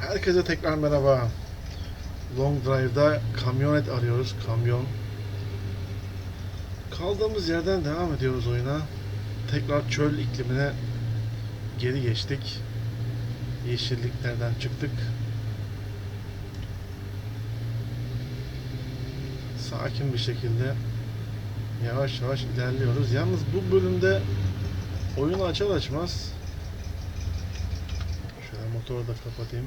Herkese tekrar merhaba. Long Drive'da kamyonet arıyoruz. Kamyon. Kaldığımız yerden devam ediyoruz oyuna. Tekrar çöl iklimine geri geçtik. Yeşilliklerden çıktık. Sakin bir şekilde yavaş yavaş ilerliyoruz. Yalnız bu bölümde oyunu açar açmaz motoru da kapatayım.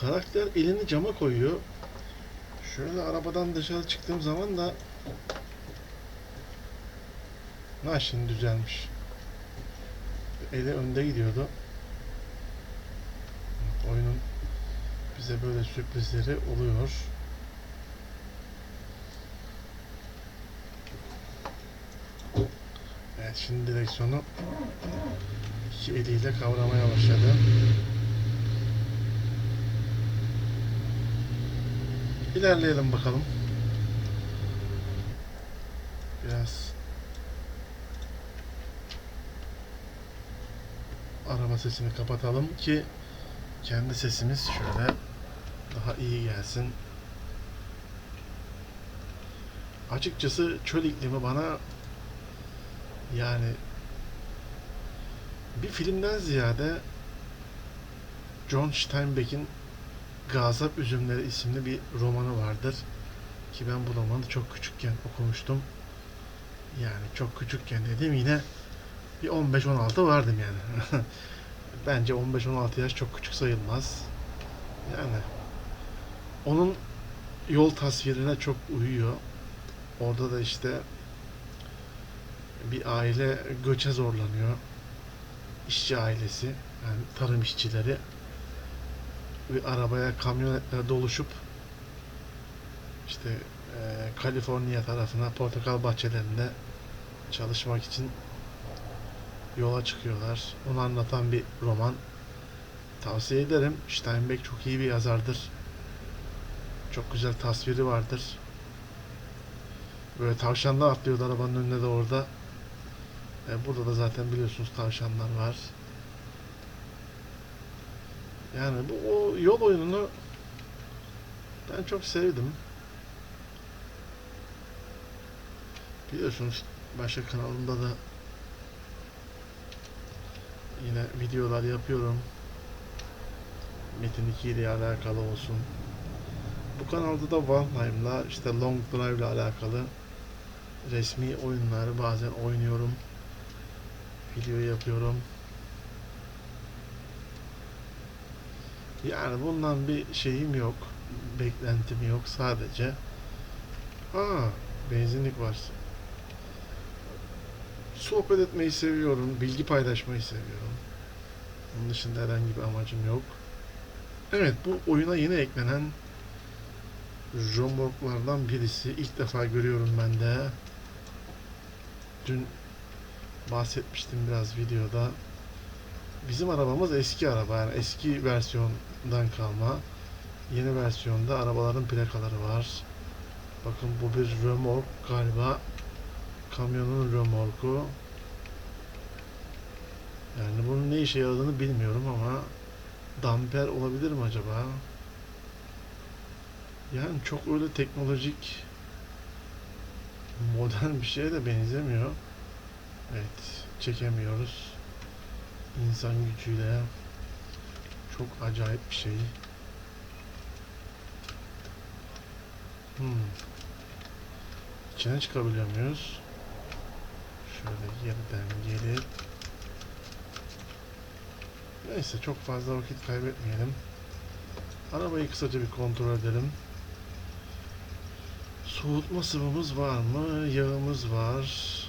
Karakter elini cama koyuyor. Şöyle arabadan dışarı çıktığım zaman da Ha şimdi düzelmiş. Eli önde gidiyordu. Oyunun bize böyle sürprizleri oluyor. Evet şimdi direksiyonu iki eliyle kavramaya başladı. İlerleyelim bakalım. Biraz araba sesini kapatalım ki kendi sesimiz şöyle daha iyi gelsin. Açıkçası çöl iklimi bana yani bir filmden ziyade John Steinbeck'in Gazap Üzümleri isimli bir romanı vardır. Ki ben bu romanı çok küçükken okumuştum. Yani çok küçükken dedim yine bir 15-16 vardım yani. Bence 15-16 yaş çok küçük sayılmaz. Yani onun yol tasvirine çok uyuyor. Orada da işte bir aile göçe zorlanıyor. İşçi ailesi, yani tarım işçileri bir arabaya kamyonetler doluşup işte e, Kaliforniya tarafına portakal bahçelerinde çalışmak için yola çıkıyorlar. Onu anlatan bir roman. Tavsiye ederim. Steinbeck çok iyi bir yazardır. Çok güzel tasviri vardır. Böyle tavşanlar atlıyordu arabanın önüne de orada. E, burada da zaten biliyorsunuz tavşanlar var. Yani bu o yol oyununu ben çok sevdim. Biliyorsunuz başka kanalımda da yine videolar yapıyorum. Metin 2 ile alakalı olsun. Bu kanalda da Valheim'la işte Long Drive ile alakalı resmi oyunları bazen oynuyorum. Video yapıyorum. Yani bundan bir şeyim yok. Beklentim yok sadece. Aa, benzinlik var. Sohbet etmeyi seviyorum. Bilgi paylaşmayı seviyorum. Onun dışında herhangi bir amacım yok. Evet bu oyuna yeni eklenen Jomorklardan birisi. İlk defa görüyorum ben de. Dün bahsetmiştim biraz videoda. Bizim arabamız eski araba yani eski versiyondan kalma. Yeni versiyonda arabaların plakaları var. Bakın bu bir römork galiba. Kamyonun römorku. Yani bunun ne işe yaradığını bilmiyorum ama damper olabilir mi acaba? Yani çok öyle teknolojik modern bir şeye de benzemiyor. Evet, çekemiyoruz insan gücüyle çok acayip bir şey. Hmm. İçine çıkabiliyor muyuz? Şöyle yerden gelip Neyse çok fazla vakit kaybetmeyelim. Arabayı kısaca bir kontrol edelim. Soğutma sıvımız var mı? Yağımız var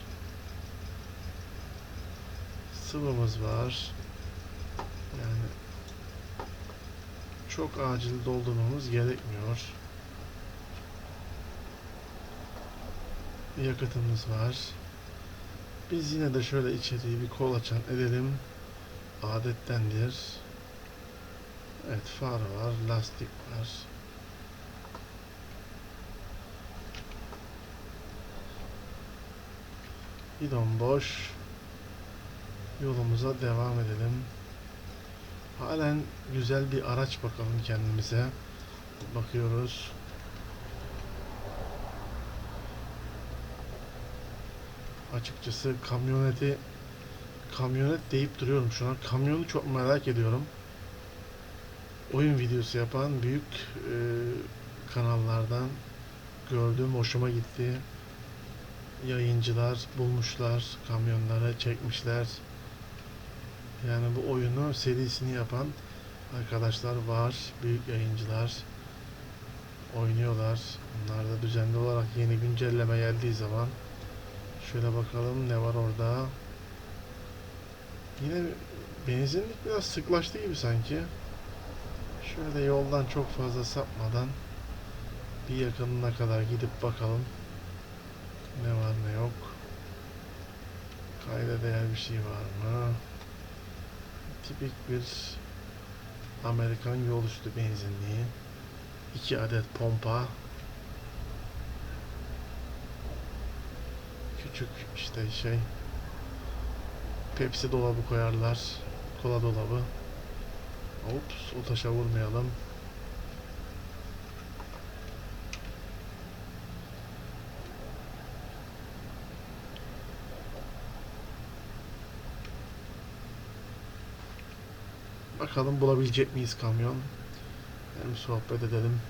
sıvımız var. Yani çok acil doldurmamız gerekmiyor. Yakıtımız var. Biz yine de şöyle içeriği bir kol açan edelim. Adettendir. Evet far var, lastik var. Bidon boş. Yolumuza devam edelim. Halen güzel bir araç bakalım kendimize. Bakıyoruz. Açıkçası kamyoneti kamyonet deyip duruyorum şu an. Kamyonu çok merak ediyorum. Oyun videosu yapan büyük e, kanallardan gördüğüm hoşuma gitti. Yayıncılar bulmuşlar, kamyonlara çekmişler. Yani bu oyunu serisini yapan arkadaşlar var, büyük yayıncılar oynuyorlar. Bunlar da düzenli olarak yeni güncelleme geldiği zaman şöyle bakalım ne var orada. Yine benzinlik biraz sıklaştı gibi sanki. Şöyle yoldan çok fazla sapmadan bir yakınına kadar gidip bakalım. Ne var ne yok. Kayda değer bir şey var mı? Tipik bir Amerikan yol üstü benzinliği. 2 adet pompa. Küçük işte şey Pepsi dolabı koyarlar. Kola dolabı. Ops, o taşa vurmayalım. Bakalım bulabilecek miyiz kamyon? Hem sohbet edelim.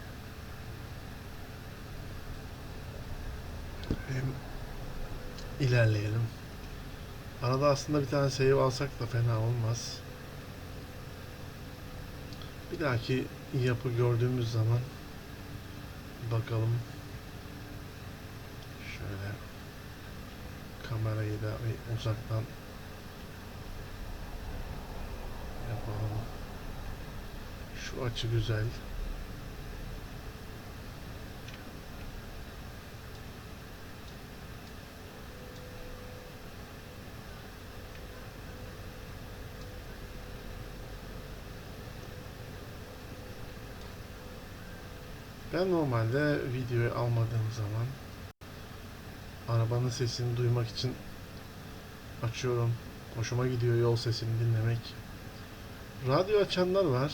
Hem ilerleyelim. Arada aslında bir tane save alsak da fena olmaz. Bir dahaki yapı gördüğümüz zaman bakalım. Şöyle kamerayı da bir uzaktan yapalım. Şu açı güzel. Ben normalde videoyu almadığım zaman arabanın sesini duymak için açıyorum. Hoşuma gidiyor yol sesini dinlemek. Radyo açanlar var.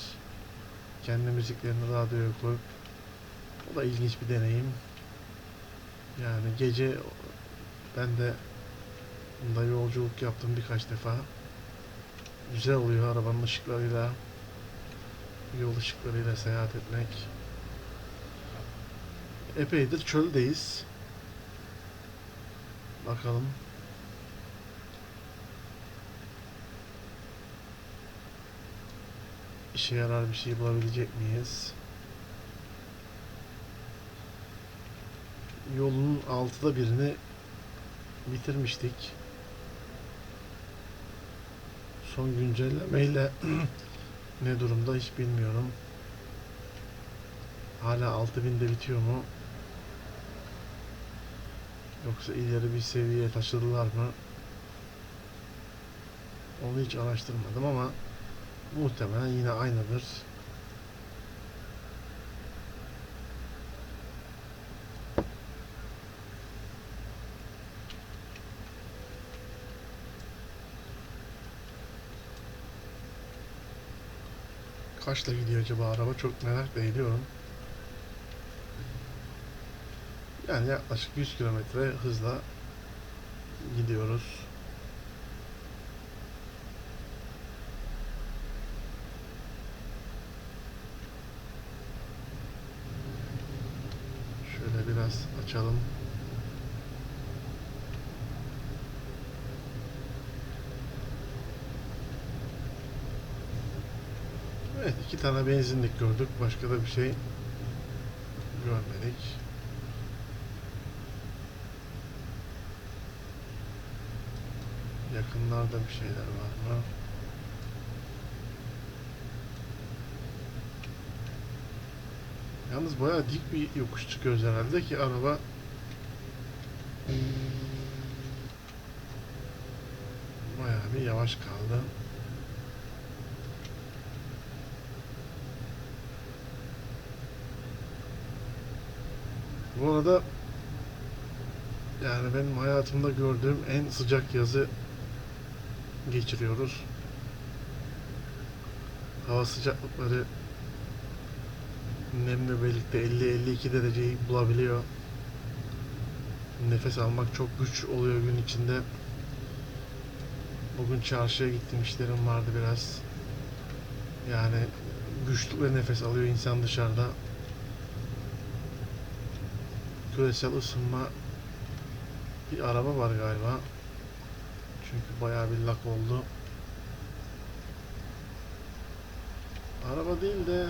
Kendi müziklerini radyoya koyup o da ilginç bir deneyim. Yani gece ben de bunda yolculuk yaptım birkaç defa. Güzel oluyor arabanın ışıklarıyla yol ışıklarıyla seyahat etmek. Epeydir çöldeyiz. Bakalım. İşe yarar bir şey bulabilecek miyiz? Yolun altıda birini bitirmiştik. Son güncellemeyle ne durumda hiç bilmiyorum. Hala 6000'de bitiyor mu? Yoksa ileri bir seviyeye taşıdılar mı? Onu hiç araştırmadım ama muhtemelen yine aynıdır. Kaçla gidiyor acaba araba? Çok merak ediyorum. Yani yaklaşık 100 kilometre hızla gidiyoruz. Şöyle biraz açalım. Evet iki tane benzinlik gördük. Başka da bir şey görmedik. Yakınlarda bir şeyler var mı? Yalnız bayağı dik bir yokuş çıkıyoruz herhalde ki araba bayağı bir yavaş kaldı. Bu arada yani benim hayatımda gördüğüm en sıcak yazı geçiriyoruz. hava sıcaklıkları nemle birlikte 50-52 dereceyi bulabiliyor. Nefes almak çok güç oluyor gün içinde. Bugün çarşıya gittim işlerim vardı biraz. Yani güçlükle nefes alıyor insan dışarıda. Küresel ısınma bir araba var galiba. Çünkü bayağı bir lak oldu. Araba değil de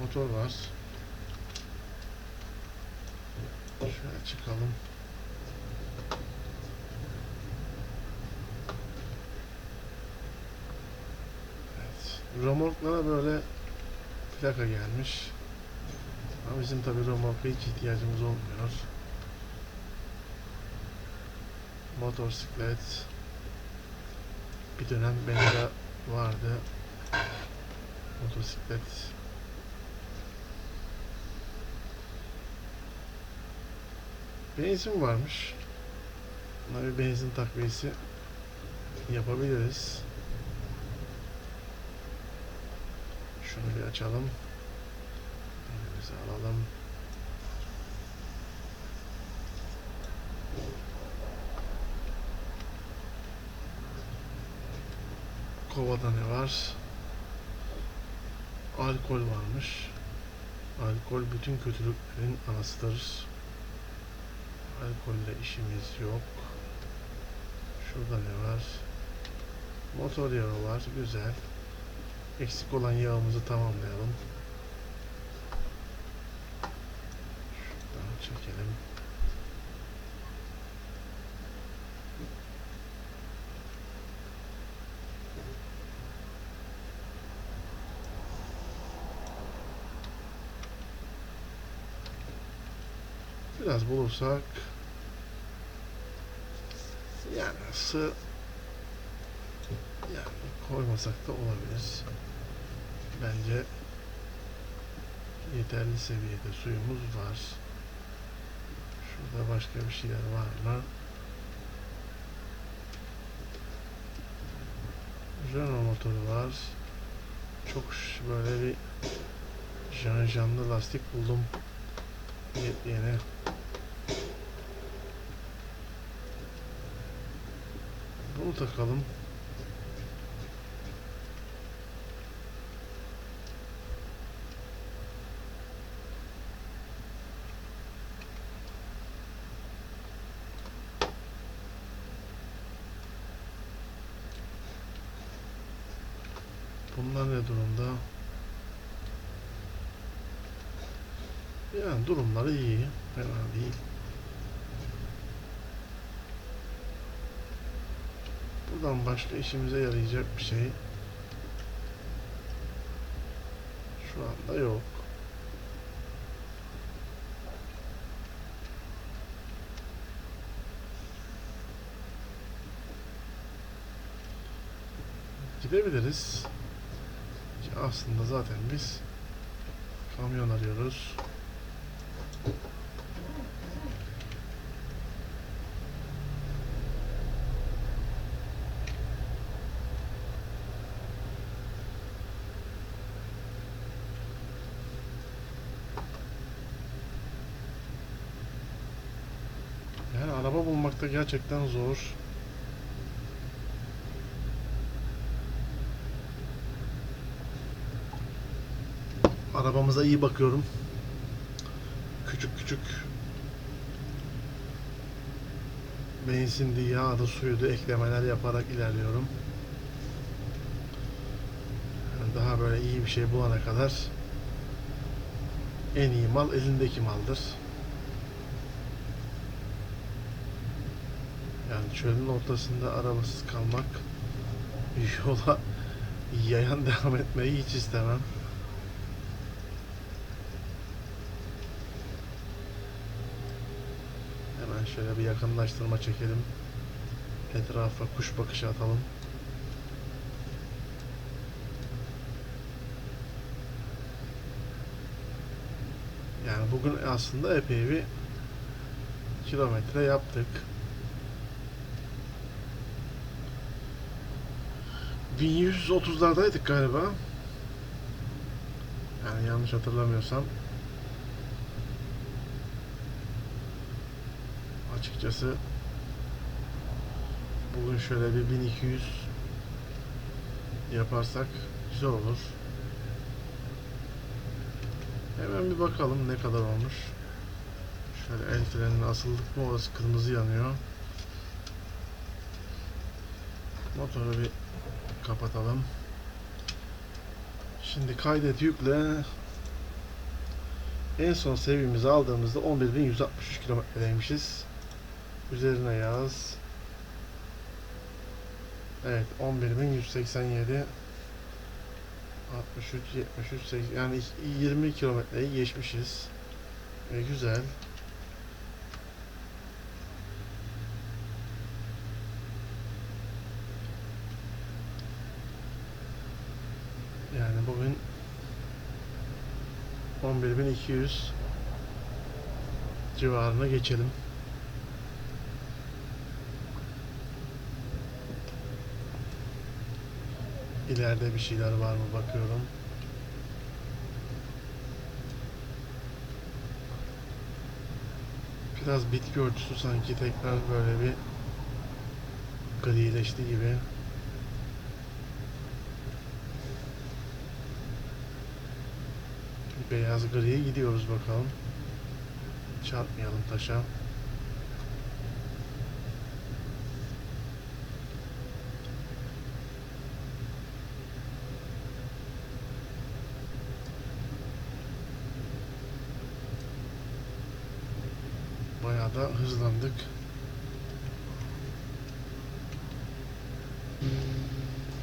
motor var. Şöyle çıkalım. Evet. Romorklara böyle plaka gelmiş. Ama bizim tabi romorka hiç ihtiyacımız olmuyor. Motosiklet. Bir dönem bende vardı. Motosiklet. Benzin varmış. Buna bir benzin takviyesi yapabiliriz. Şunu bir açalım. Elimize alalım. Kovada ne var? Alkol varmış. Alkol bütün kötülüklerin anasıdır. Alkolle işimiz yok. Şurada ne var? Motor yağı var. Güzel. Eksik olan yağımızı tamamlayalım. Şuradan çekelim. Biraz bulursak yani sı yani koymasak da olabilir. Bence yeterli seviyede suyumuz var. Şurada başka bir şeyler var mı? Renault motoru var. Çok böyle bir jan janlı lastik buldum. Yeni. Takalım. Bunlar ne durumda? Yani durumları iyi. Fena değil. Buradan başka işimize yarayacak bir şey şu anda yok. Gidebiliriz. Aslında zaten biz kamyon arıyoruz. Yani bulmakta gerçekten zor. Arabamıza iyi bakıyorum. Küçük küçük benzindi, yağdı, suydu eklemeler yaparak ilerliyorum. Daha böyle iyi bir şey bulana kadar en iyi mal elindeki maldır. Yani çölün ortasında arabasız kalmak yola yayan devam etmeyi hiç istemem. Hemen şöyle bir yakınlaştırma çekelim. Etrafa kuş bakışı atalım. Yani bugün aslında epey bir kilometre yaptık. 1130'lardaydık galiba. Yani yanlış hatırlamıyorsam. Açıkçası bugün şöyle bir 1200 yaparsak güzel olur. Hemen bir bakalım ne kadar olmuş. Şöyle el frenine asıldık mı orası kırmızı yanıyor. Motoru bir kapatalım. Şimdi kaydet yükle. En son seviyemizi aldığımızda 11.163 kilometredeymişiz. Üzerine yaz. Evet 11.187 63 73 80 yani 20 kilometreyi geçmişiz. E, güzel. Yani bugün 11.200 civarına geçelim. İleride bir şeyler var mı bakıyorum. Biraz bitki örtüsü sanki tekrar böyle bir grileşti gibi. Beyaz griye gidiyoruz bakalım. Çarpmayalım taşa. Bayağı da hızlandık.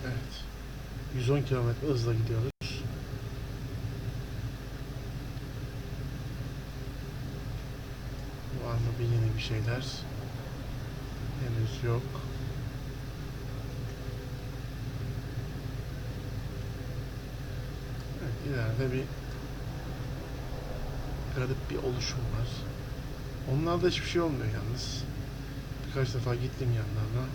Evet. 110 kilometre hızla gidiyoruz. Var mı bir yeni bir şeyler? Henüz yok. Evet, ileride bir garip bir oluşum var. Onlarda hiçbir şey olmuyor yalnız. Birkaç defa gittim yanlarına.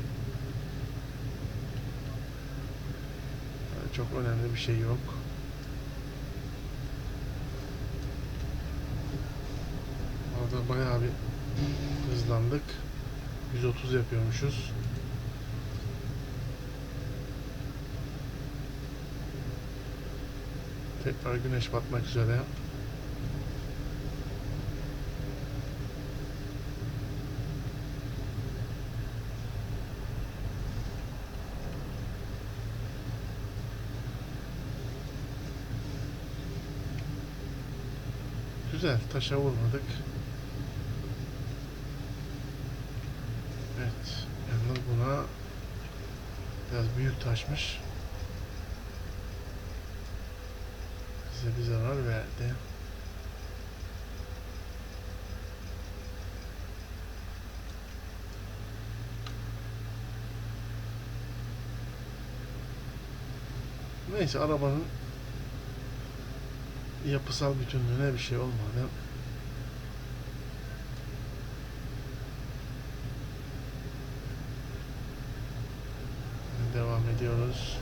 Yani çok önemli bir şey yok. Orada bayağı bir hızlandık. 130 yapıyormuşuz. Tekrar güneş batmak üzere. Güzel, taşa vurmadık. Evet, yalnız buna biraz büyük taşmış. Bize bir zarar verdi. Neyse arabanın yapısal bütünlüğüne bir şey olmadı. Devam ediyoruz.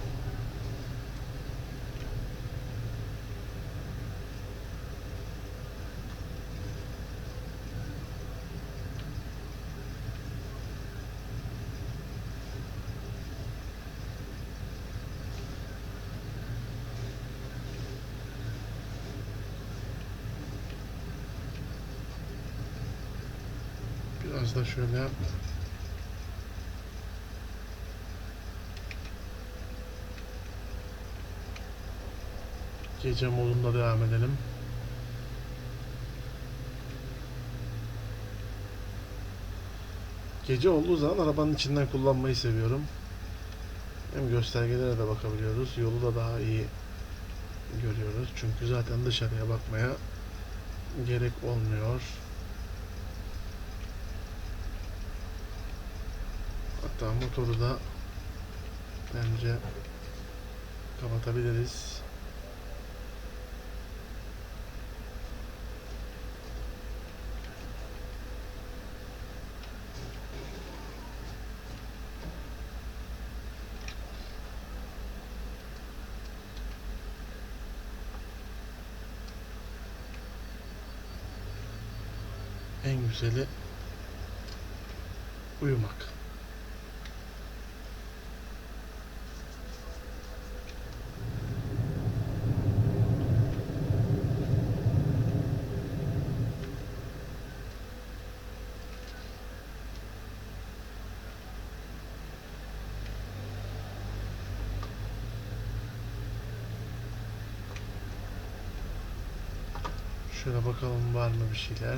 Biraz da şöyle gece modunda devam edelim. Gece olduğu zaman arabanın içinden kullanmayı seviyorum. Hem göstergelere de bakabiliyoruz. Yolu da daha iyi görüyoruz. Çünkü zaten dışarıya bakmaya gerek olmuyor. Hatta motoru da bence kapatabiliriz. en güzeli uyumak. Şöyle bakalım var mı bir şeyler.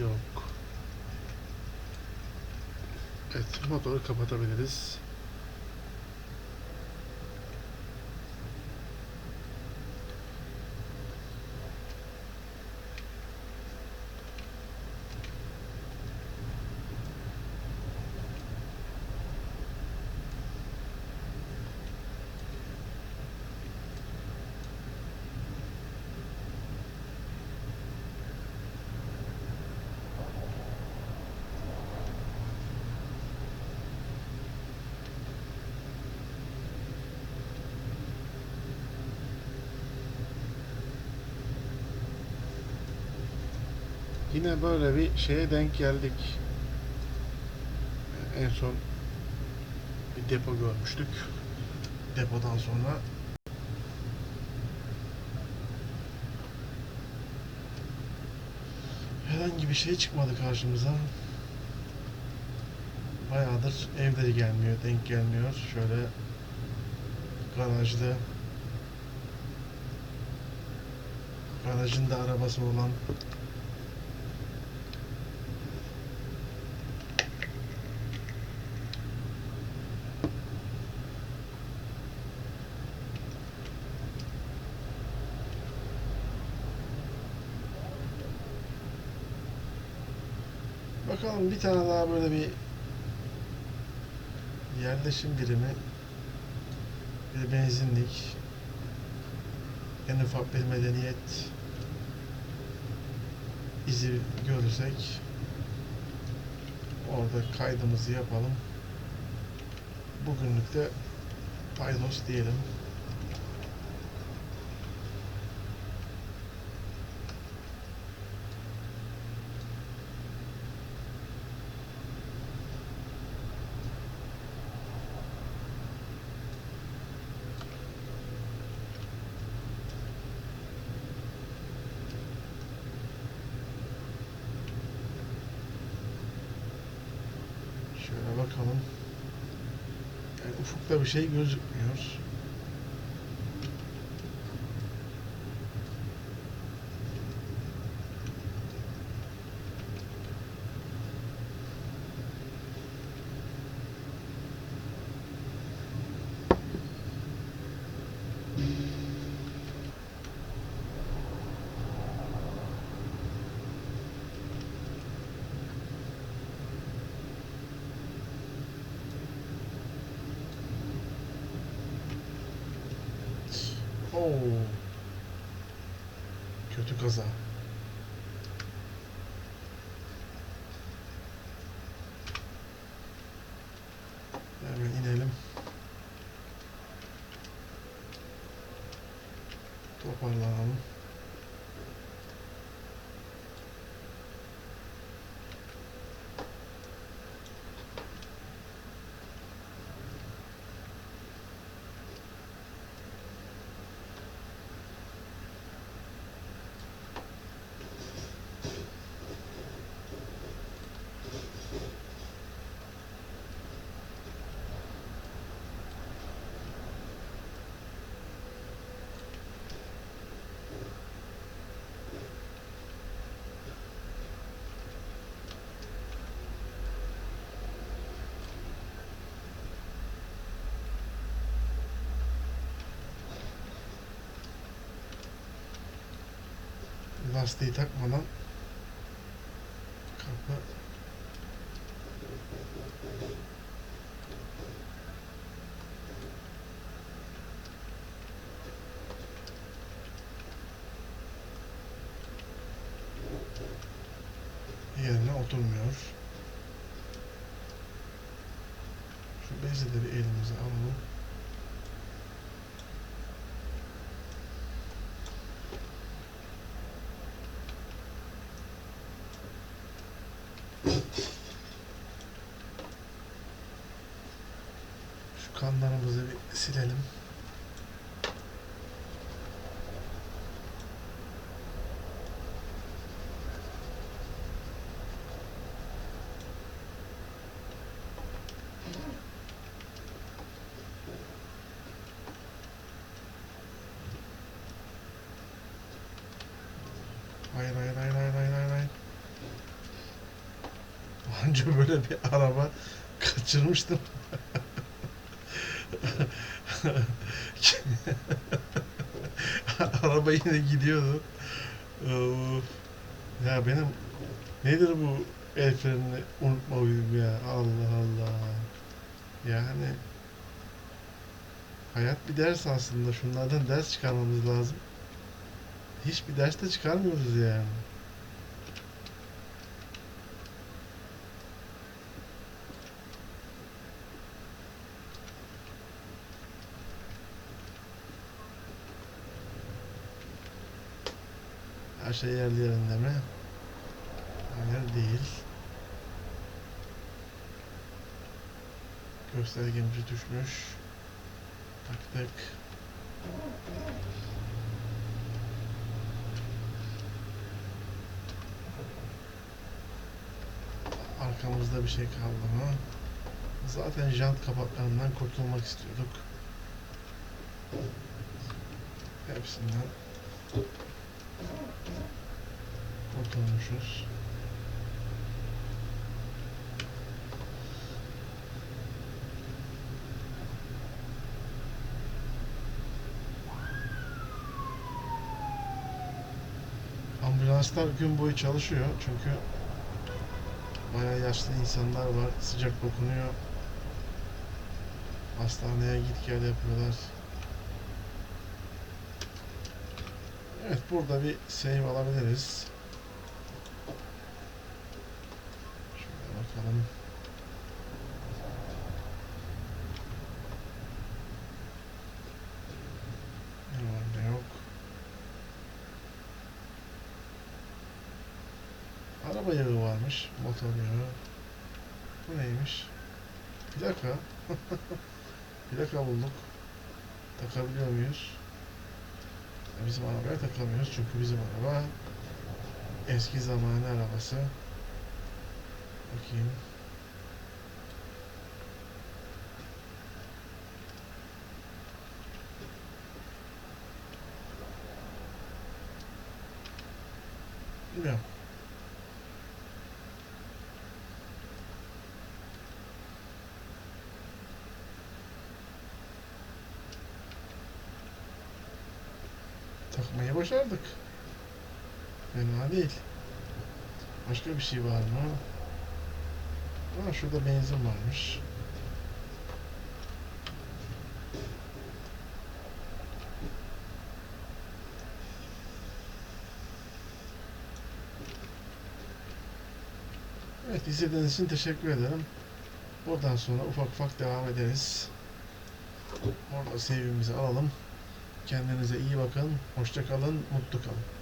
Yok. Evet, motoru kapatabiliriz. Yine böyle bir şeye denk geldik. En son bir depo görmüştük. Depodan sonra herhangi bir şey çıkmadı karşımıza. Bayağıdır evde gelmiyor, denk gelmiyor. Şöyle garajda garajında arabası olan Bakalım bir tane daha böyle bir yerleşim birimi bir benzinlik en ufak bir medeniyet izi görürsek orada kaydımızı yapalım. Bugünlük de paydos diyelim. Şöyle bakalım. Yani ufukta bir şey gözükmüyor. Oo. Kötü kaza. Hemen inelim. Toparlanalım. Lastiği takmadan kapı yerine oturmuyor. Şu bezi de bir elimize alalım. Gidelim. Hayır hayır hayır hayır hayır hayır hayır. Anca böyle bir araba kaçırmıştım. araba yine gidiyordu. Of. Ya benim nedir bu el frenini unutma huyum ya. Allah Allah. Yani hayat bir ders aslında. Şunlardan ders çıkarmamız lazım. Hiçbir ders de çıkarmıyoruz yani. Şey yerli yerinde mi? Hayır değil. Göstergemici düşmüş. Taktık. Arkamızda bir şey kaldı mı? Zaten jant kapaklarından kurtulmak istiyorduk. Hepsinden kurtulmuşuz. Ambulanslar gün boyu çalışıyor çünkü bayağı yaşlı insanlar var. Sıcak dokunuyor. Hastaneye git gel yapıyorlar. Evet burada bir save alabiliriz. Şöyle bakalım. Ne var ne yok. Araba yağı varmış. Motor yağı. Bu neymiş? Plaka. Plaka bulduk. Takabiliyor muyuz? Bizim arabaya takamıyoruz çünkü bizim araba eski zamanı arabası. Bakayım. Bilmiyorum. Takmayı başardık. Fena değil. Başka bir şey var mı? Ha şurada benzin varmış. Evet izlediğiniz için teşekkür ederim. Buradan sonra ufak ufak devam ederiz. Orada sevgimizi alalım. Kendinize iyi bakın. Hoşça kalın. Mutlu kalın.